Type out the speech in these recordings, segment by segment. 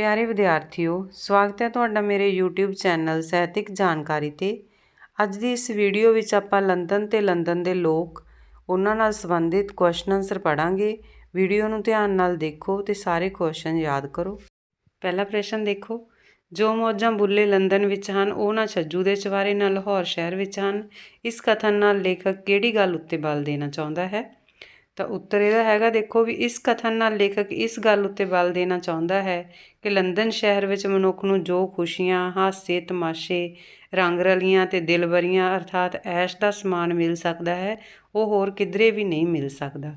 ਪਿਆਰੇ ਵਿਦਿਆਰਥੀਓ, ਸਵਾਗਤ ਹੈ ਤੁਹਾਡਾ ਮੇਰੇ YouTube ਚੈਨਲ ਸਾਹਿਤਿਕ ਜਾਣਕਾਰੀ ਤੇ। ਅੱਜ ਦੀ ਇਸ ਵੀਡੀਓ ਵਿੱਚ ਆਪਾਂ ਲੰਡਨ ਤੇ ਲੰਡਨ ਦੇ ਲੋਕ, ਉਹਨਾਂ ਨਾਲ ਸੰਬੰਧਿਤ ਕੁਐਸਚਨ ਆਨਸਰ ਪੜਾਂਗੇ ਵੀਡੀਓ ਨੂੰ ਧਿਆਨ ਨਾਲ ਦੇਖੋ ਤੇ ਸਾਰੇ ਕੁਐਸਚਨ ਯਾਦ ਕਰੋ। ਪਹਿਲਾ ਪ੍ਰਸ਼ਨ ਦੇਖੋ। ਜੋ ਮੌਜਾਂ ਬੁੱਲੇ ਲੰਡਨ ਵਿੱਚ ਹਨ, ਉਹ ਨਾ ਛੱਜੂ ਦੇ ਚਵਾਰੇ, ਨਾ ਲਾਹੌਰ ਸ਼ਹਿਰ ਵਿੱਚ ਹਨ। ਇਸ ਕਥਨ ਨਾਲ ਲੇਖਕ ਕਿਹੜੀ ਗੱਲ ਉੱਤੇ ਬਲ ਦੇਣਾ ਚਾਹੁੰਦਾ ਹੈ? ਤਾਂ ਉੱਤਰ ਇਹਦਾ ਹੈਗਾ, ਦੇਖੋ ਵੀ ਇਸ ਕਥਨ ਨਾਲ ਲੇਖਕ ਇਸ ਗੱਲ ਉੱਤੇ ਬਲ ਦੇਣਾ ਚਾਹੁੰਦਾ ਹੈ ਕਿ ਲੰਡਨ ਸ਼ਹਿਰ ਵਿੱਚ ਮਨੁੱਖ ਨੂੰ ਜੋ ਖੁਸ਼ੀਆਂ, ਹਾਸੇ, ਤਮਾਸ਼ੇ ਰੰਗ ਰਲੀਆਂ ਤੇ ਦਿਲਬਰੀਆਂ ਅਰਥਾਤ ਐਸ਼ ਦਾ ਸਮਾਨ ਮਿਲ ਸਕਦਾ ਹੈ, ਉਹ ਹੋਰ ਕਿਧਰੇ ਵੀ ਨਹੀਂ ਮਿਲ ਸਕਦਾ।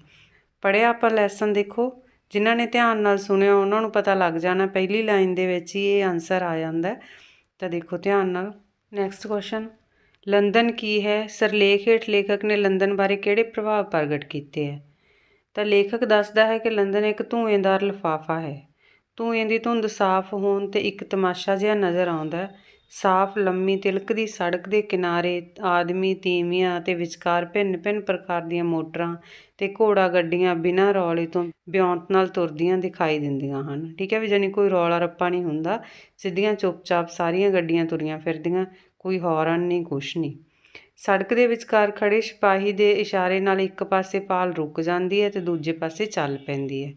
ਪੜਿਆ ਆਪਾਂ ਲੈਸਨ ਦੇਖੋ, ਜਿਨ੍ਹਾਂ ਨੇ ਧਿਆਨ ਨਾਲ ਸੁਣਿਆ, ਉਹਨਾਂ ਨੂੰ ਪਤਾ ਲੱਗ ਜਾਣਾ ਪਹਿਲੀ ਲਾਈਨ ਦੇ ਵਿੱਚ ਹੀ ਇਹ ਆਨਸਰ ਆ ਜਾਂਦਾ ਤਾਂ ਦੇਖੋ ਧਿਆਨ ਨਾਲ ਨੈਕਸਟ ਕੁਐਸਚਨ ਲੰਦਨ ਕੀ ਹੈ? ਸਰਲੇਖ ਹੇਠ ਲੇਖਕ ਨੇ ਲੰਦਨ ਬਾਰੇ ਕਿਹੜੇ ਪ੍ਰਭਾਵ ਪ੍ਰਗਟ ਕੀਤੇ ਹੈ? ਤਾਂ ਲੇਖਕ ਦੱਸਦਾ ਹੈ ਕਿ ਲੰਦਨ ਇੱਕ ਧੂਏਂਦਾਰ ਲਿਫਾਫਾ ਹੈ। ਧੂਏਂ ਦੀ ਧੁੰਦ ਸਾਫ਼ ਹੋਣ ਤੇ ਇੱਕ ਤਮਾਸ਼ਾ ਜਿਹਾ ਨਜ਼ਰ ਆਉਂਦਾ ਸਾਫ਼, ਲੰਮੀ ਤਿਲਕਦੀ ਸੜਕ ਦੇ ਕਿਨਾਰੇ ਆਦਮੀ, ਤੀਵੀਆਂ ਤੇ ਵਿਚਕਾਰ ਭਿੰਨ-ਭਿੰਨ ਪ੍ਰਕਾਰ ਦੀਆਂ ਮੋਟਰਾਂ ਤੇ ਘੋੜਾ ਗੱਡੀਆਂ ਬਿਨਾਂ ਰੌਲੇ ਤੋਂ ਬਿਉਂਤ ਨਾਲ ਤੁਰਦੀਆਂ ਦਿਖਾਈ ਦਿੰਦੀਆਂ ਹਨ। ਠੀਕ ਹੈ ਵੀ ਜਾਨੀ ਕੋਈ ਰੌਲਾ ਰੱਪਾ ਨਹੀਂ ਹੁੰਦਾ। ਸਿੱਧੀਆਂ ਚੁੱਪਚਾਪ ਸਾਰੀਆਂ ਗੱਡੀਆਂ ਤੁਰੀਆਂ ਫਿਰਦੀਆਂ। ਕੋਈ ਹੌਰਨ ਨਹੀਂ, ਕੁਛ ਨਹੀਂ। ਸੜਕ ਦੇ ਵਿਚਕਾਰ ਖੜੇ ਸਿਪਾਹੀ ਦੇ ਇਸ਼ਾਰੇ ਨਾਲ ਇੱਕ ਪਾਸੇ ਪਾਲ ਰੁਕ ਜਾਂਦੀ ਹੈ ਤੇ ਦੂਜੇ ਪਾਸੇ ਚੱਲ ਪੈਂਦੀ ਹੈ।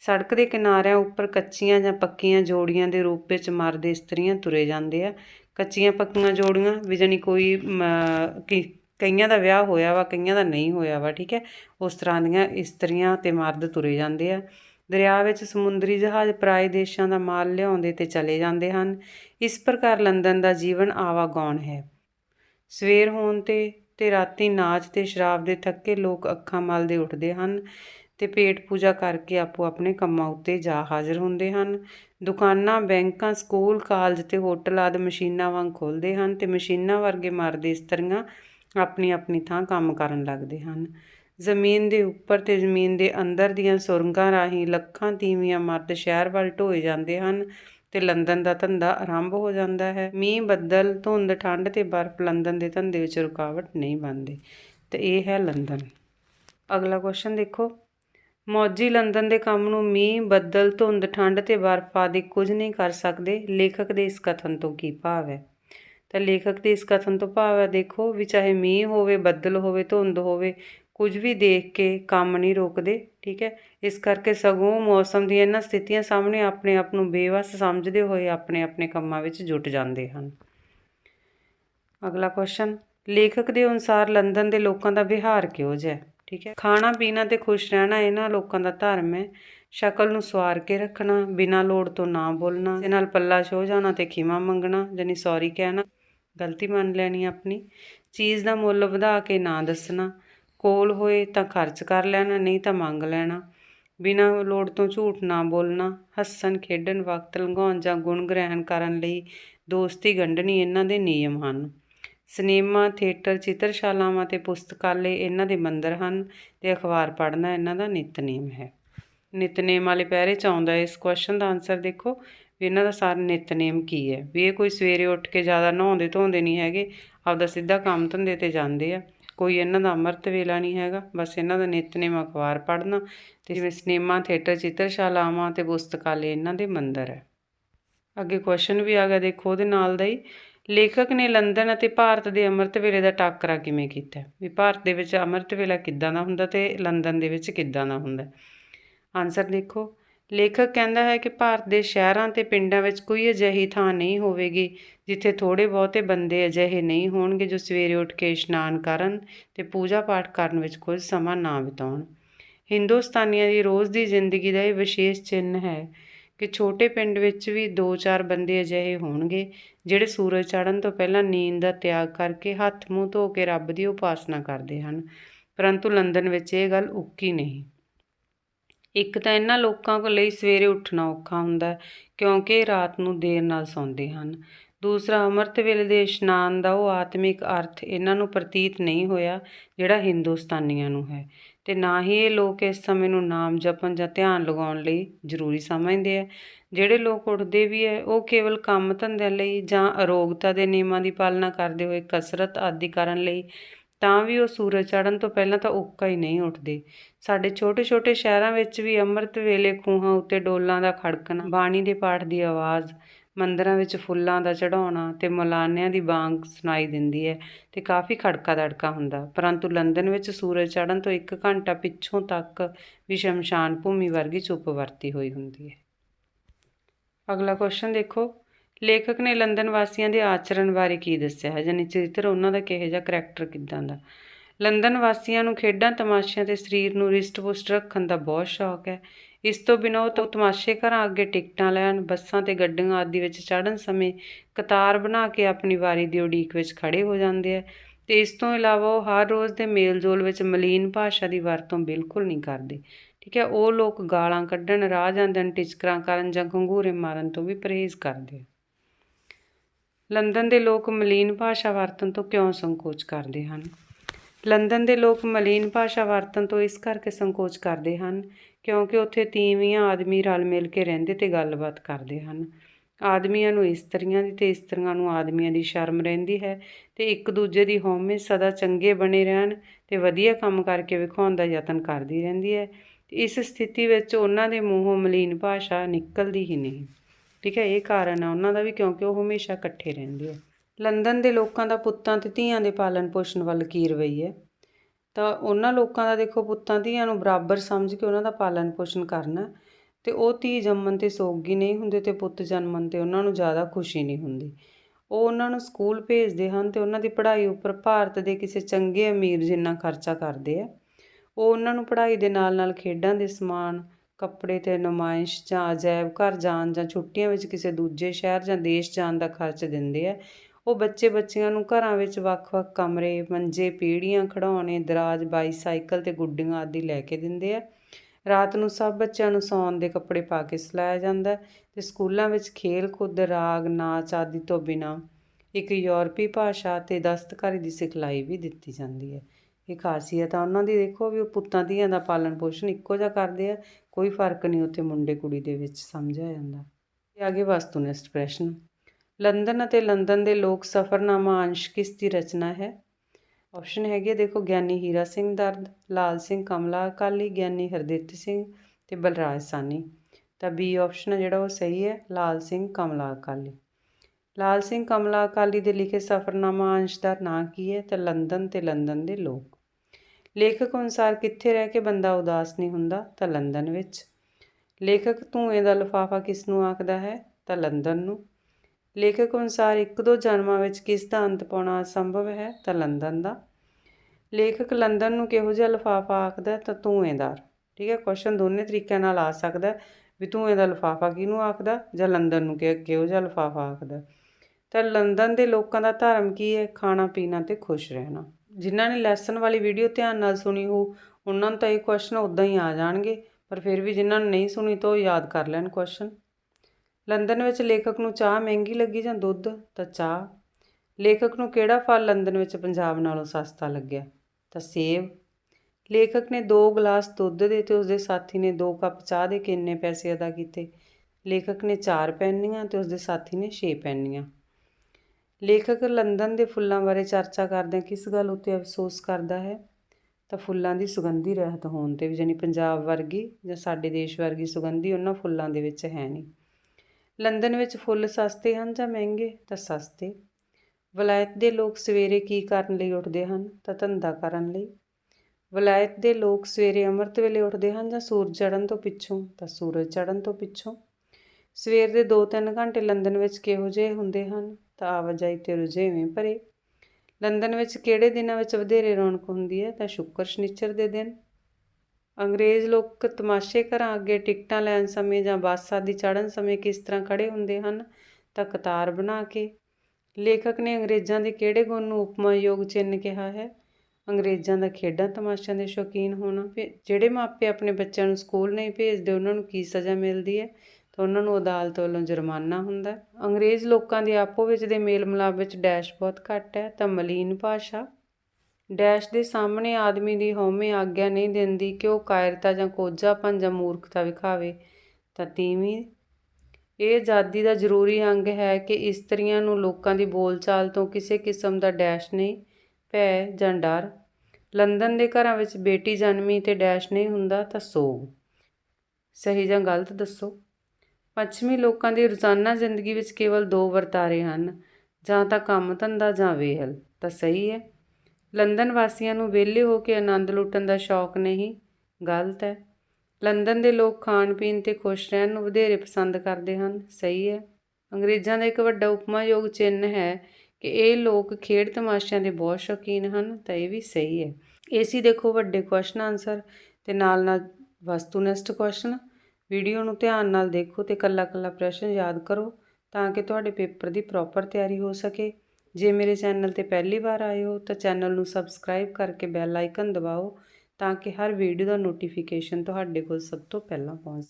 ਸੜਕ ਦੇ ਕਿਨਾਰਿਆਂ ਉੱਪਰ ਕੱਚੀਆਂ ਜਾਂ ਪੱਕੀਆਂ ਜੋੜੀਆਂ ਦੇ ਰੂਪ ਵਿੱਚ ਮਰਦ ਇਸਤਰੀਆਂ ਤੁਰੇ ਜਾਂਦੇ ਆ। ਕੱਚੀਆਂ ਪੱਕੀਆਂ ਜੋੜੀਆਂ, ਵੀ ਜਾਨੀ ਕੋਈ ਕਈਆਂ ਦਾ ਵਿਆਹ ਹੋਇਆ ਵਾ, ਕਈਆਂ ਦਾ ਨਹੀਂ ਹੋਇਆ ਵਾ, ਠੀਕ ਹੈ। ਉਸ ਤਰ੍ਹਾਂ ਦੀਆਂ ਇਸਤਰੀਆਂ ਤੇ ਮਰਦ ਤੁਰੇ ਜਾਂਦੇ ਆ। ਦਰਿਆ ਵਿੱਚ ਸਮੁੰਦਰੀ ਜਹਾਜ਼ ਪਰਾਏ ਦੇਸ਼ਾਂ ਦਾ ਮਾਲ ਲਿਆਉਂਦੇ ਤੇ ਚਲੇ ਜਾਂਦੇ ਹਨ। ਇਸ ਪ੍ਰਕਾਰ ਲੰਡਨ ਦਾ ਜੀਵਨ ਆਵਾਗੌਣ ਹੈ। ਸਵੇਰ ਹੋਣ ਤੇ ਤੇ ਰਾਤੀ ਨਾਚ ਤੇ ਸ਼ਰਾਬ ਦੇ ਥੱਕੇ ਲੋਕ ਅੱਖਾਂ ਮਲਦੇ ਉੱਠਦੇ ਹਨ ਤੇ ਪੇਟ ਪੂਜਾ ਕਰਕੇ ਆਪੋ ਆਪਣੇ ਕੰਮਾਂ ਉੱਤੇ ਜਾ ਹਾਜ਼ਰ ਹੁੰਦੇ ਹਨ। ਦੁਕਾਨਾਂ, ਬੈਂਕਾਂ, ਸਕੂਲ, ਕਾਲਜ ਤੇ ਹੋਟਲ ਆਦਿ ਮਸ਼ੀਨਾਂ ਵਾਂਗ ਖੁੱਲ੍ਹਦੇ ਹਨ ਤੇ ਮਸ਼ੀਨਾਂ ਵਰਗੇ ਮਰਦ ਇਸਤਰੀਆਂ ਆਪਣੀ ਆਪਣੀ ਥਾਂ ਕੰਮ ਕਰਨ ਲੱਗਦੇ ਹਨ। ਜ਼ਮੀਨ ਦੇ ਉੱਪਰ ਤੇ ਜ਼ਮੀਨ ਦੇ ਅੰਦਰ ਦੀਆਂ ਸੁਰੰਗਾਂ ਰਾਹੀਂ ਲੱਖਾਂ ਤੀਵੀਆਂ ਮਰਦ ਸ਼ਹਿਰ ਵੱਲ ਢੋਏ ਜਾਂਦੇ ਹਨ ਤੇ ਲੰਡਨ ਦਾ ਧੰਦਾ ਆਰੰਭ ਹੋ ਜਾਂਦਾ ਹੈ। ਮੀਂਹ ਬੱਦਲ, ਧੁੰਦ, ਠੰਡ ਤੇ ਬਰਫ਼ ਲੰਡਨ ਦੇ ਧੰਦੇ ਵਿੱਚ ਰੁਕਾਵਟ ਨਹੀਂ ਬਣਦੇ। ਤੇ ਇਹ ਹੈ ਲੰਡਨ ਅਗਲਾ ਕੁਐਸਚਨ ਦੇਖੋ। ਮੌਜੀ ਲੰਡਨ ਦੇ ਕੰਮ ਨੂੰ ਮੀਂਹ, ਬੱਦਲ, ਧੁੰਦ, ਠੰਡ ਤੇ ਬਰਫ਼ ਆਦਿ ਕੁਝ ਨਹੀਂ ਕਰ ਸਕਦੇ। ਲੇਖਕ ਦੇ ਇਸ ਕਥਨ ਤੋਂ ਕੀ ਭਾਵ ਹੈ? ਤਾਂ ਲੇਖਕ ਦੇ ਇਸ ਕਥਨ ਤੋਂ ਭਾਵ ਹੈ ਦੇਖੋ ਵੀ ਚਾਹੇ ਮੀਂਹ ਹੋਵੇ, ਬੱਦਲ ਹੋਵੇ, ਧੁੰਦ ਹੋਵੇ ਕੁਝ ਵੀ ਦੇਖ ਕੇ ਕੰਮ ਨਹੀਂ ਰੋਕਦੇ, ਠੀਕ ਹੈ? ਇਸ ਕਰਕੇ ਸਗੋਂ ਮੌਸਮ ਦੀਆਂ ਇਹਨਾਂ ਸਥਿਤੀਆਂ ਸਾਹਮਣੇ ਆਪਣੇ ਆਪ ਨੂੰ ਬੇਵਸ ਸਮਝਦੇ ਹੋਏ ਆਪਣੇ ਆਪਣੇ ਕੰਮਾਂ ਵਿੱਚ ਜੁਟ ਜਾਂਦੇ ਹਨ। ਅਗਲਾ ਕੁਐਸਚਨ ਲੇਖਕ ਦੇ ਅਨੁਸਾਰ ਲੰਡਨ ਦੇ ਲੋਕਾਂ ਦਾ ਵਿਹਾਰ ਕਿਹੋ ਜਿਹਾ ਹੈ? ਠੀਕ ਹੈ? ਖਾਣਾ ਪੀਣਾ ਤੇ ਖੁਸ਼ ਰਹਿਣਾ ਇਹਨਾਂ ਲੋਕਾਂ ਦਾ ਧਰਮ ਹੈ। ਸ਼ਕਲ ਨੂੰ ਸਵਾਰ ਕੇ ਰੱਖਣਾ, ਬਿਨਾਂ ਲੋੜ ਤੋਂ ਨਾ ਬੋਲਣਾ ਤੇ ਨਾਲ ਪੱਲਾ ਛੋ ਜਾਣਾ ਤੇ ਖਿਮਾ ਮੰਗਣਾ ਜਾਨੀ ਸੌਰੀ ਕਹਿਣਾ, ਗਲਤੀ ਮੰਨ ਲੈਣੀ ਆਪਣੀ, ਚੀਜ਼ ਦਾ ਮੁੱਲ ਵਧਾ ਕੇ ਨਾ ਦੱਸਣਾ ਕੋਲ ਹੋਏ ਤਾਂ ਖਰਚ ਕਰ ਲੈਣਾ, ਨਹੀਂ ਤਾਂ ਮੰਗ ਲੈਣਾ। ਬਿਨਾਂ ਲੋੜ ਤੋਂ ਝੂਠ ਨਾ ਬੋਲਣਾ। ਹੱਸਣ, ਖੇਡਣ, ਵਕਤ ਲੰਘਾਉਣ ਜਾਂ ਗੁਣ ਗ੍ਰਹਿਣ ਕਰਨ ਲਈ ਦੋਸਤੀ ਗੰਢਣੀ ਇਹਨਾਂ ਦੇ ਨਿਯਮ ਹਨ। ਸਿਨੇਮਾ, ਥੀਏਟਰ, ਚਿੱਤਰਸ਼ਾਲਾਵਾਂ ਤੇ ਪੁਸਤਕਾਲੇ ਇਹਨਾਂ ਦੇ ਮੰਦਰ ਹਨ ਤੇ ਅਖਬਾਰ ਪੜ੍ਹਨਾ ਇਹਨਾਂ ਦਾ ਨਿਤਨੇਮ ਹੈ। ਨਿਤਨੇਮ ਵਾਲੇ ਪਹਿਰੇ ਚ ਆਉਂਦਾ ਇਸ ਕੁਐਸਚਨ ਦਾ ਆਨਸਰ ਦੇਖੋ ਵੀ ਇਹਨਾਂ ਦਾ ਸਾਰਾ ਨਿਤਨੇਮ ਕੀ ਹੈ। ਵੀ ਇਹ ਕੋਈ ਸਵੇਰੇ ਉੱਠ ਕੇ ਜ਼ਿਆਦਾ ਨਹਾਉਂਦੇ ਧੋਂਦੇ ਨਹੀਂ ਹੈਗੇ, ਆਪਦਾ ਸਿੱਧਾ ਕੰਮ ਧੰਦੇ ਤੇ ਜਾਂਦੇ ਆ। ਕੋਈ ਇਹਨਾਂ ਦਾ ਅੰਮ੍ਰਿਤ ਵੇਲਾ ਨਹੀਂ ਹੈਗਾ, ਬਸ ਇਹਨਾਂ ਦਾ ਨਿਤਨੇਮ ਅਖਬਾਰ ਪੜ੍ਹਨਾ ਤੇ ਜਿਵੇਂ ਸਿਨੇਮਾ, ਥੀਏਟਰ, ਚਿੱਤਰਸ਼ਾਲਾਵਾਂ ਤੇ ਪੁਸਤਕਾਲੇ ਇਹਨਾਂ ਦੇ ਮੰਦਰ ਹੈ। ਅੱਗੇ ਕੁਐਸਚਨ ਵੀ ਆ ਗਿਆ, ਦੇਖੋ ਉਹਦੇ ਨਾਲ ਦਾ ਹੀ। ਲੇਖਕ ਨੇ ਲੰਡਨ ਅਤੇ ਭਾਰਤ ਦੇ ਅੰਮ੍ਰਿਤ ਵੇਲੇ ਦਾ ਟਾਕਰਾ ਕਿਵੇਂ ਕੀਤਾ? ਵੀ ਭਾਰਤ ਦੇ ਵਿੱਚ ਅੰਮ੍ਰਿਤ ਵੇਲਾ ਕਿੱਦਾਂ ਦਾ ਹੁੰਦਾ ਤੇ ਲੰਡਨ ਦੇ ਵਿੱਚ ਕਿੱਦਾਂ ਦਾ ਹੁੰਦਾ? ਆਨਸਰ ਦੇਖੋ। ਲੇਖਕ ਕਹਿੰਦਾ ਹੈ ਕਿ ਭਾਰਤ ਦੇ ਸ਼ਹਿਰਾਂ ਤੇ ਪਿੰਡਾਂ ਵਿੱਚ ਕੋਈ ਅਜਿਹੀ ਥਾਂ ਨਹੀਂ ਹੋਵੇਗੀ, ਜਿੱਥੇ ਥੋੜੇ ਬਹੁਤੇ ਬੰਦੇ ਅਜਿਹੇ ਨਹੀਂ ਹੋਣਗੇ ਜੋ ਸਵੇਰੇ ਉੱਠ ਕੇ ਇਸ਼ਨਾਨ ਕਰਨ ਤੇ ਪੂਜਾ ਪਾਠ ਕਰਨ ਵਿੱਚ ਕੁਝ ਸਮਾਂ ਨਾ ਬਿਤਾਉਣ। ਹਿੰਦੁਸਤਾਨੀਆਂ ਦੀ ਰੋਜ਼ ਦੀ ਜ਼ਿੰਦਗੀ ਦਾ ਇਹ ਵਿਸ਼ੇਸ਼ ਚਿੰਨ੍ਹ ਹੈ ਕਿ ਛੋਟੇ ਪਿੰਡ ਵਿੱਚ ਵੀ ਦੋ ਚਾਰ ਬੰਦੇ ਅਜਿਹੇ ਹੋਣਗੇ, ਜਿਹੜੇ ਸੂਰਜ ਚੜ੍ਹਨ ਤੋਂ ਪਹਿਲਾਂ ਨੀਂਦ ਦਾ ਤਿਆਗ ਕਰਕੇ ਹੱਥ ਮੂੰਹ ਧੋ ਕੇ ਰੱਬ ਦੀ ਉਪਾਸਨਾ ਕਰਦੇ ਹਨ। ਪਰੰਤੂ ਲੰਡਨ ਵਿੱਚ ਇਹ ਗੱਲ ਉੱਕੀ ਨਹੀਂ। ਇੱਕ ਤਾਂ ਇਹਨਾਂ ਲੋਕਾਂ ਕੋਲ ਲਈ ਸਵੇਰੇ ਉੱਠਣਾ ਔਖਾ ਹੁੰਦਾ ਕਿਉਂਕਿ ਰਾਤ ਨੂੰ ਦੇਰ ਨਾਲ ਸੌਂਦੇ ਹਨ। ਦੂਸਰਾ, ਅੰਮ੍ਰਿਤ ਵੇਲੇ ਦੇ ਇਸ਼ਨਾਨ ਦਾ ਉਹ ਆਤਮਿਕ ਅਰਥ ਇਹਨਾਂ ਨੂੰ ਪ੍ਰਤੀਤ ਨਹੀਂ ਹੋਇਆ, ਜਿਹੜਾ ਹਿੰਦੁਸਤਾਨੀਆਂ ਨੂੰ ਹੈ। ਤੇ ਨਾ ਹੀ ਇਹ ਲੋਕ ਇਸ ਸਮੇਂ ਨੂੰ ਨਾਮ ਜਪਣ ਜਾਂ ਧਿਆਨ ਲਗਾਉਣ ਲਈ ਜ਼ਰੂਰੀ ਸਮਝਦੇ ਆ ਜਿਹੜੇ ਲੋਕ ਉੱਠਦੇ ਵੀ ਹੈ, ਉਹ ਕੇਵਲ ਕੰਮ ਧੰਦਿਆਂ ਲਈ ਜਾਂ ਅਰੋਗਤਾ ਦੇ ਨਿਯਮਾਂ ਦੀ ਪਾਲਣਾ ਕਰਦੇ ਹੋਏ ਕਸਰਤ ਆਦਿ ਕਰਨ ਲਈ, ਤਾਂ ਵੀ ਉਹ ਸੂਰਜ ਚੜ੍ਹਨ ਤੋਂ ਪਹਿਲਾਂ ਤਾਂ ਉੱਕਾ ਹੀ ਨਹੀਂ ਉੱਠਦੇ। ਸਾਡੇ ਛੋਟੇ-ਛੋਟੇ ਸ਼ਹਿਰਾਂ ਵਿੱਚ ਵੀ ਅੰਮ੍ਰਿਤ ਵੇਲੇ ਖੂਹਾਂ ਉੱਤੇ ਡੋਲਾਂ ਦਾ ਖੜਕਣਾ, ਬਾਣੀ ਦੇ ਪਾਠ ਦੀ ਆਵਾਜ਼, ਮੰਦਰਾਂ ਵਿੱਚ ਫੁੱਲਾਂ ਦਾ ਚੜ੍ਹਾਉਣਾ ਤੇ ਮੌਲਾਨਿਆਂ ਦੀ ਬਾਂਗ ਸੁਣਾਈ ਦਿੰਦੀ ਹੈ ਤੇ ਕਾਫੀ ਖੜਕਾ ਦੜਕਾ ਹੁੰਦਾ। ਪਰੰਤੂ ਲੰਡਨ ਵਿੱਚ ਸੂਰਜ ਚੜ੍ਹਨ ਤੋਂ ਇੱਕ ਘੰਟਾ ਪਿੱਛੋਂ ਤੱਕ ਵੀ ਸ਼ਮਸ਼ਾਨ ਭੂਮੀ ਵਰਗੀ ਚੁੱਪ ਵਰਤੀ ਹੋਈ ਹੁੰਦੀ ਹੈ। ਅਗਲਾ ਕੁਐਸਚਨ ਦੇਖੋ। ਲੇਖਕ ਨੇ ਲੰਡਨ ਵਾਸੀਆਂ ਦੇ ਆਚਰਣ ਬਾਰੇ ਕੀ ਦੱਸਿਆ? ਹੈ ਯਾਨੀ ਚਰਿੱਤਰ ਉਹਨਾਂ ਦਾ ਕਿਹੋ ਜਿਹਾ ਕਰੈਕਟਰ ਕਿੱਦਾਂ ਦਾ? ਲੰਡਨ ਵਾਸੀਆਂ ਨੂੰ ਖੇਡਾਂ ਤਮਾਸ਼ਿਆਂ ਤੇ ਸਰੀਰ ਨੂੰ ਰਿਸ਼ਟ-ਪੁਸ਼ਟ ਰੱਖਣ ਦਾ ਬਹੁਤ ਸ਼ੌਕ ਹੈ। ਇਸ ਤੋਂ ਬਿਨਾਂ ਉਹ ਤਮਾਸ਼ੇ ਘਰਾਂ ਅੱਗੇ ਟਿਕਟਾਂ ਲੈਣ, ਬੱਸਾਂ ਤੇ ਗੱਡੀਆਂ ਆਦਿ ਵਿੱਚ ਚੜ੍ਹਨ ਸਮੇਂ ਕਤਾਰ ਬਣਾ ਕੇ ਆਪਣੀ ਵਾਰੀ ਦੀ ਉਡੀਕ ਵਿੱਚ ਖੜੇ ਹੋ ਜਾਂਦੇ ਆ ਤੇ ਇਸ ਤੋਂ ਇਲਾਵਾ ਉਹ ਹਰ ਰੋਜ਼ ਦੇ ਮੇਲ-ਜੋਲ ਵਿੱਚ ਮਲੀਨ ਭਾਸ਼ਾ ਦੀ ਵਰਤੋਂ ਬਿਲਕੁਲ ਨਹੀਂ ਕਰਦੇ। ਠੀਕ ਹੈ, ਉਹ ਲੋਕ ਗਾਲਾਂ ਕੱਢਣ, ਰਾਹ ਜਾਂਦੇ ਟਿਚਕਰਾਂ ਕਰਨ ਜਾਂ ਘੰਗੂਰੇ ਮਾਰਨ ਤੋਂ ਵੀ ਪਰਹੇਜ਼ ਕਰਦੇ ਆ। ਲੰਡਨ ਦੇ ਲੋਕ ਮਲੀਨ ਭਾਸ਼ਾ ਵਰਤਣ ਤੋਂ ਕਿਉਂ ਸੰਕੋਚ ਕਰਦੇ ਹਨ? ਲੰਡਨ ਦੇ ਲੋਕ ਮਲੀਨ ਭਾਸ਼ਾ ਵਰਤਣ ਤੋਂ ਇਸ ਕਰਕੇ ਸੰਕੋਚ ਕਰਦੇ ਹਨ, ਕਿਉਂਕਿ ਉੱਥੇ ਤੀਵੀਆਂ ਆਦਮੀ ਰਲ ਮਿਲ ਕੇ ਰਹਿੰਦੇ ਤੇ ਗੱਲਬਾਤ ਕਰਦੇ ਹਨ। ਆਦਮੀਆਂ ਨੂੰ ਇਸਤਰੀਆਂ ਦੀ ਤੇ ਇਸਤਰੀਆਂ ਨੂੰ ਆਦਮੀਆਂ ਦੀ ਸ਼ਰਮ ਰਹਿੰਦੀ ਹੈ ਤੇ ਇੱਕ ਦੂਜੇ ਦੀ ਹਉਮੈ ਸਦਾ ਚੰਗੇ ਬਣੇ ਰਹਿਣ ਤੇ ਵਧੀਆ ਕੰਮ ਕਰਕੇ ਵਿਖਾਉਣ ਦਾ ਯਤਨ ਕਰਦੀ ਰਹਿੰਦੀ ਹੈ। ਇਸ ਸਥਿਤੀ ਵਿੱਚ ਉਹਨਾਂ ਦੇ ਮੂੰਹੋਂ ਮਲੀਨ ਭਾਸ਼ਾ ਨਿਕਲਦੀ ਹੀ ਨਹੀਂ। ਠੀਕ ਹੈ, ਇਹ ਕਾਰਨ ਹੈ ਉਹਨਾਂ ਦਾ ਵੀ, ਕਿਉਂਕਿ ਉਹ ਹਮੇਸ਼ਾ ਇਕੱਠੇ ਰਹਿੰਦੇ ਆ। ਲੰਡਨ ਦੇ ਲੋਕਾਂ ਦਾ ਪੁੱਤਾਂ ਤੇ ਧੀਆਂ ਦੇ ਪਾਲਣ ਪੋਸ਼ਣ ਵੱਲ ਕੀ ਰਵੱਈਆ ਹੈ ਤਾਂ ਉਹਨਾਂ ਲੋਕਾਂ ਦਾ ਦੇਖੋ ਪੁੱਤਾਂ ਧੀਆਂ ਨੂੰ ਬਰਾਬਰ ਸਮਝ ਕੇ ਉਹਨਾਂ ਦਾ ਪਾਲਣ ਪੋਸ਼ਣ ਕਰਨਾ ਤੇ ਉਹ ਧੀ ਜੰਮਣ ਤੇ ਸੋਗੀ ਨਹੀਂ ਹੁੰਦੇ ਤੇ ਪੁੱਤ ਜਨਮਣ ਤੇ ਉਹਨਾਂ ਨੂੰ ਜ਼ਿਆਦਾ ਖੁਸ਼ੀ ਨਹੀਂ ਹੁੰਦੀ। ਉਹ ਉਹਨਾਂ ਨੂੰ ਸਕੂਲ ਭੇਜਦੇ ਹਨ ਤੇ ਉਹਨਾਂ ਦੀ ਪੜ੍ਹਾਈ ਉੱਪਰ ਭਾਰਤ ਦੇ ਕਿਸੇ ਚੰਗੇ ਅਮੀਰ ਜਿੰਨਾ ਖਰਚਾ ਕਰਦੇ ਆ ਉਹ ਉਹਨਾਂ ਨੂੰ ਪੜ੍ਹਾਈ ਦੇ ਨਾਲ ਨਾਲ ਖੇਡਾਂ ਦੇ ਸਮਾਨ, ਕੱਪੜੇ ਤੇ ਨੁਮਾਇਸ਼ ਜਾਂ ਅਜਾਇਬ ਘਰ ਜਾਣ ਜਾਂ ਛੁੱਟੀਆਂ ਵਿੱਚ ਕਿਸੇ ਦੂਜੇ ਸ਼ਹਿਰ ਜਾਂ ਦੇਸ਼ ਜਾਣ ਦਾ ਖਰਚ ਦਿੰਦੇ ਆ ਉਹ ਬੱਚੇ ਬੱਚੀਆਂ ਨੂੰ ਘਰਾਂ ਵਿੱਚ ਵੱਖ-ਵੱਖ ਕਮਰੇ, ਮੰਜੇ ਪੀੜੀਆਂ ਖਿਡੌਣੇ ਦਰਾਜ, ਬਾਈਸਾਈਕਲ ਤੇ ਗੁੱਡੀਆਂ ਆਦਿ ਲੈ ਕੇ ਦਿੰਦੇ ਆ। ਰਾਤ ਨੂੰ ਸਭ ਬੱਚਿਆਂ ਨੂੰ ਸੌਣ ਦੇ ਕੱਪੜੇ ਪਾ ਕੇ ਸੁਲਾਇਆ ਜਾਂਦਾ ਤੇ ਸਕੂਲਾਂ ਵਿੱਚ ਖੇਲ ਕੁੱਦ, ਰਾਗ, ਨਾਚ ਆਦਿ ਤੋਂ ਬਿਨਾ ਇੱਕ ਯੂਰਪੀ ਭਾਸ਼ਾ ਤੇ ਦਸਤਕਾਰੀ ਦੀ ਸਿਖਲਾਈ ਵੀ ਦਿੱਤੀ ਜਾਂਦੀ ਹੈ। ਇਹ ਖਾਸੀਅਤ ਆ ਉਹਨਾਂ ਦੀ, ਦੇਖੋ ਵੀ ਉਹ ਪੁੱਤਾਂ ਧੀਆਂ ਦਾ ਪਾਲਣ ਪੋਸ਼ਣ ਇੱਕੋ ਜਿਹਾ ਕਰਦੇ ਆ, ਕੋਈ ਫ਼ਰਕ ਨਹੀਂ ਉੱਥੇ ਮੁੰਡੇ ਕੁੜੀ ਦੇ ਵਿੱਚ ਸਮਝਿਆ ਜਾਂਦਾ। ਤੇ ਅੱਗੇ ਵਸਤੂਨਿਸ਼ਟ ਪ੍ਰਸ਼ਨ। ਲੰਡਨ ਅਤੇ ਲੰਡਨ ਦੇ ਲੋਕ ਸਫਰਨਾਮਾ ਅੰਸ਼ ਕਿਸ ਦੀ ਰਚਨਾ ਹੈ। ਆਪਸ਼ਨ ਹੈਗੇ ਦੇਖੋ, ਗਿਆਨੀ ਹੀਰਾ ਸਿੰਘ ਦਰਦ, ਲਾਲ ਸਿੰਘ ਕਮਲਾ ਅਕਾਲੀ, ਗਿਆਨੀ ਹਰਦਿੱਤ ਸਿੰਘ ਤੇ ਬਲਰਾਜ ਸਾਨੀ ਤਾਂ ਬੀ ਆਪਸ਼ਨ ਹੈ ਜਿਹੜਾ ਉਹ ਸਹੀ ਹੈ, ਲਾਲ ਸਿੰਘ ਕਮਲਾ ਅਕਾਲੀ। ਲਾਲ ਸਿੰਘ ਕਮਲਾ ਅਕਾਲੀ ਦੇ ਲਿਖੇ ਸਫਰਨਾਮਾ ਅੰਸ਼ ਦਾ ਨਾਂ ਕੀ ਹੈ? ਤਾਂ ਲੰਡਨ ਤੇ ਲੰਡਨ ਦੇ ਲੋਕ। ਲੇਖਕ ਅਨੁਸਾਰ ਕਿੱਥੇ ਰਹਿ ਕੇ ਬੰਦਾ ਉਦਾਸ ਨਹੀਂ ਹੁੰਦਾ? ਤਾਂ ਲੰਡਨ ਵਿੱਚ। ਲੇਖਕ ਧੂਏ ਦਾ ਲਫਾਫਾ ਕਿਸ ਨੂੰ ਆਖਦਾ ਹੈ? ਤਾਂ ਲੰਡਨ ਨੂੰ। ਲੇਖਕ ਅਨੁਸਾਰ ਇੱਕ ਦੋ ਜਨਮਾਂ ਵਿੱਚ ਕਿਸ ਦਾ ਅੰਤ ਪਾਉਣਾ ਅਸੰਭਵ ਹੈ, ਤਾਂ ਲੰਡਨ ਦਾ। ਲੇਖਕ ਲੰਡਨ ਨੂੰ ਕਿਹੋ ਜਿਹਾ ਲਫਾਫਾ ਆਖਦਾ ਤਾਂ ਧੂਏਦਾਰ। ਠੀਕ ਹੈ ਕੁਐਸਚਨ ਦੋਨੇ ਤਰੀਕਿਆਂ ਨਾਲ ਆ ਸਕਦਾ ਵੀ ਧੂਏ ਦਾ ਲਫਾਫਾ ਕਿਹਨੂੰ ਆਖਦਾ ਜਾਂ ਲੰਡਨ ਨੂੰ ਕਿਹੋ ਜਿਹਾ ਲਫਾਫਾ ਆਖਦਾ ਤਾਂ ਲੰਡਨ ਦੇ ਲੋਕਾਂ ਦਾ ਧਰਮ ਕੀ ਹੈ? ਖਾਣਾ, ਪੀਣਾ ਤੇ ਖੁਸ਼ ਰਹਿਣਾ। ਜਿਨ੍ਹਾਂ ਨੇ ਲੈਸਨ ਵਾਲੀ ਵੀਡੀਓ ਧਿਆਨ ਨਾਲ ਸੁਣੀ ਹੋ ਉਹਨਾਂ ਨੂੰ ਤਾਂ ਇਹ ਕੁਐਸਚਨ ਉਦਾਂ ਹੀ ਆ ਜਾਣਗੇ, ਪਰ ਫਿਰ ਵੀ ਜਿਨ੍ਹਾਂ ਨੇ ਨਹੀਂ ਸੁਣੀ ਤਾਂ ਉਹ ਯਾਦ ਕਰ ਲੈਣ ਕੁਐਸਚਨ ਲੰਡਨ ਵਿੱਚ ਲੇਖਕ ਨੂੰ ਚਾਹ ਮਹਿੰਗੀ ਲੱਗੀ ਜਾਂ ਦੁੱਧ? ਤਾਂ ਚਾਹ। ਲੇਖਕ ਨੂੰ ਕਿਹੜਾ ਫਲ ਲੰਡਨ ਵਿੱਚ ਪੰਜਾਬ ਨਾਲੋਂ ਸਸਤਾ ਲੱਗਿਆ? ਤਾਂ ਸੇਬ। ਲੇਖਕ ਨੇ 2 ਗਲਾਸ ਦੁੱਧ ਦੇ ਤੇ ਉਸਦੇ ਸਾਥੀ ਨੇ 2 ਕੱਪ ਚਾਹ ਦੇ ਕਿੰਨੇ ਪੈਸੇ ਅਦਾ ਕੀਤੇ। ਲੇਖਕ ਨੇ 4 ਪੈਨੀਆਂ ਤੇ ਉਸਦੇ ਸਾਥੀ ਨੇ 6 ਪੈਨੀਆਂ। ਲੇਖਕ ਲੰਡਨ ਦੇ ਫੁੱਲਾਂ ਬਾਰੇ ਚਰਚਾ ਕਰਦਿਆਂ ਕਿਸ ਗੱਲ ਉੱਤੇ ਅਫਸੋਸ ਕਰਦਾ ਹੈ? ਤਾਂ ਫੁੱਲਾਂ ਦੀ ਸੁਗੰਧੀ ਰਹਿਤ ਹੋਣ ਤੇ ਵੀ ਜਾਨੀ ਪੰਜਾਬ ਵਰਗੀ ਜਾਂ ਸਾਡੇ ਦੇਸ਼ ਵਰਗੀ ਸੁਗੰਧੀ ਉਹਨਾਂ ਫੁੱਲਾਂ ਦੇ ਵਿੱਚ ਹੈ ਨਹੀਂ। ਲੰਡਨ ਵਿੱਚ ਫੁੱਲ ਸਸਤੇ ਹਨ ਜਾਂ ਮਹਿੰਗੇ? ਤਾਂ ਸਸਤੇ। ਵਲਾਇਤ ਦੇ ਲੋਕ ਸਵੇਰੇ ਕੀ ਕਰਨ ਲਈ ਉੱਠਦੇ ਹਨ? ਤਾਂ ਧੰਦਾ ਕਰਨ ਲਈ। ਵਲਾਇਤ ਦੇ ਲੋਕ ਸਵੇਰੇ ਅੰਮ੍ਰਿਤ ਵੇਲੇ ਉੱਠਦੇ ਹਨ ਜਾਂ ਸੂਰਜ ਚੜ੍ਹਨ ਤੋਂ ਪਿੱਛੋਂ? ਤਾਂ ਸੂਰਜ ਚੜ੍ਹਨ ਤੋਂ ਪਿੱਛੋਂ। ਸਵੇਰ ਦੇ 2-3 ਘੰਟੇ ਲੰਡਨ ਵਿੱਚ ਕਿਹੋ ਜਿਹੇ ਹੁੰਦੇ ਹਨ? ਤਾਂ ਆਵਾਜਾਈ ਤੇ ਰੁਝੇਵੇਂ ਭਰੇ। ਲੰਡਨ ਵਿੱਚ ਕਿਹੜੇ ਦਿਨਾਂ ਵਿੱਚ ਵਧੇਰੇ ਰੌਣਕ ਹੁੰਦੀ ਹੈ? ਤਾਂ ਸ਼ੁੱਕਰ ਸ਼ਨੀਚਰ ਦੇ ਦਿਨ। ਅੰਗਰੇਜ਼ ਲੋਕ ਤਮਾਸ਼ੇ ਘਰਾਂ ਅੱਗੇ ਟਿਕਟਾਂ ਲੈਣ ਸਮੇਂ ਜਾਂ ਬੱਸ ਆਦਿ ਚੜ੍ਹਨ ਸਮੇਂ ਕਿਸ ਤਰ੍ਹਾਂ ਖੜੇ ਹੁੰਦੇ ਹਨ, ਤਾਂ ਕਤਾਰ ਬਣਾ ਕੇ। ਲੇਖਕ ਨੇ ਅੰਗਰੇਜ਼ਾਂ ਦੇ ਕਿਹੜੇ ਗੁਣ ਨੂੰ ਉਪਮਾ ਯੋਗ ਚਿੰਨ ਕਿਹਾ ਹੈ? ਅੰਗਰੇਜ਼ਾਂ ਦਾ ਖੇਡਾਂ ਤਮਾਸ਼ਿਆਂ ਦੇ ਸ਼ੌਕੀਨ ਹੋਣਾ। ਜਿਹੜੇ ਮਾਪੇ ਆਪਣੇ ਬੱਚਿਆਂ ਨੂੰ ਸਕੂਲ ਨਹੀਂ ਭੇਜਦੇ, ਉਹਨਾਂ ਨੂੰ ਕੀ ਸਜ਼ਾ ਮਿਲਦੀ ਹੈ? ਤਾਂ ਉਹਨਾਂ ਨੂੰ ਅਦਾਲਤ ਵੱਲੋਂ ਜੁਰਮਾਨਾ ਹੁੰਦਾ ਅੰਗਰੇਜ਼ ਲੋਕਾਂ ਦੇ ਆਪੋ ਵਿੱਚ ਦੇ ਮੇਲ ਮਿਲਾਪ ਵਿੱਚ ਡੈਸ਼ ਬਹੁਤ ਘੱਟ ਹੈ, ਤਾਂ ਮਲੀਨ ਭਾਸ਼ਾ ਡੈਸ਼ ਦੇ ਸਾਹਮਣੇ ਆਦਮੀ ਦੀ ਹਉਮੈ ਆਗਿਆ ਨਹੀਂ ਦਿੰਦੀ ਕਿ ਉਹ ਕਾਇਰਤਾ ਜਾਂ ਕੋਝਾਪਨ ਜਾਂ ਮੂਰਖਤਾ ਵਿਖਾਵੇ। ਤਾਂ ਤੀਵੀਂ, ਇਹ ਆਜ਼ਾਦੀ ਦਾ ਜ਼ਰੂਰੀ ਅੰਗ ਹੈ ਕਿ ਇਸਤਰੀਆਂ ਨੂੰ ਲੋਕਾਂ ਦੀ ਬੋਲਚਾਲ ਤੋਂ ਕਿਸੇ ਕਿਸਮ ਦਾ ਡੈਸ਼ ਨਹੀਂ, ਭੈ ਜਾਂ ਡਰ। ਲੰਡਨ ਦੇ ਘਰਾਂ ਵਿੱਚ ਬੇਟੀ ਜਨਮੀ ਤੇ ਡੈਸ਼ ਨਹੀਂ ਹੁੰਦਾ ਤਾਂ ਸੋਗ ਸਹੀ ਜਾਂ ਗਲਤ ਦੱਸੋ? ਪੱਛਮੀ ਲੋਕਾਂ ਦੀ ਰੋਜ਼ਾਨਾ ਜ਼ਿੰਦਗੀ ਵਿੱਚ ਕੇਵਲ ਦੋ ਵਰਤਾਰੇ ਹਨ, ਜਾਂ ਤਾਂ ਕੰਮ ਧੰਦਾ ਜਾਂ ਵੇਹਲ। ਤਾਂ ਸਹੀ ਹੈ। ਲੰਦਨ ਵਾਸੀਆਂ ਨੂੰ ਵਿਹਲੇ ਹੋ ਕੇ ਆਨੰਦ ਲੁੱਟਣ ਦਾ ਸ਼ੌਕ ਨਹੀਂ, ਗਲਤ ਹੈ। ਲੰਦਨ ਦੇ ਲੋਕ ਖਾਣ ਪੀਣ ਤੇ ਖੁਸ਼ ਰਹਿਣ ਨੂੰ ਵਧੇਰੇ ਪਸੰਦ ਕਰਦੇ ਹਨ, ਸਹੀ ਹੈ। ਅੰਗਰੇਜ਼ਾਂ ਦਾ ਇੱਕ ਵੱਡਾ ਉਪਮਾਯੋਗ ਚਿੰਨ੍ਹ ਹੈ ਕਿ ਇਹ ਲੋਕ ਖੇਡ ਤਮਾਸ਼ਿਆਂ ਦੇ ਬਹੁਤ ਸ਼ੌਕੀਨ ਹਨ, ਤਾਂ ਇਹ ਵੀ ਸਹੀ ਹੈ। ਇਹ ਸੀ ਦੇਖੋ ਵੱਡੇ ਕੁਐਸਚਨ ਆਨਸਰ ਤੇ ਨਾਲ ਨਾਲ ਵਸਤੂਨਿਸ਼ਟ ਕੁਐਸਚਨ ਵੀਡੀਓ ਨੂੰ ਧਿਆਨ ਨਾਲ ਦੇਖੋ ਤੇ ਕੱਲਾ ਕੱਲਾ ਪ੍ਰਸ਼ਨ ਯਾਦ ਕਰੋ ਤਾਂ ਕਿ ਤੁਹਾਡੇ ਪੇਪਰ ਦੀ ਪ੍ਰੋਪਰ ਤਿਆਰੀ ਹੋ ਸਕੇ। ਜੇ ਮੇਰੇ ਚੈਨਲ ਤੇ ਪਹਿਲੀ ਵਾਰ ਆਏ ਹੋ ਤਾਂ ਚੈਨਲ ਨੂੰ ਸਬਸਕ੍ਰਾਈਬ ਕਰਕੇ ਬੈਲ ਆਈਕਨ ਦਬਾਓ ਤਾਂ ਕਿ ਹਰ ਵੀਡੀਓ ਦਾ ਨੋਟੀਫਿਕੇਸ਼ਨ ਤੁਹਾਡੇ ਕੋਲ ਸਭ ਤੋਂ ਪਹਿਲਾਂ ਪਹੁੰਚ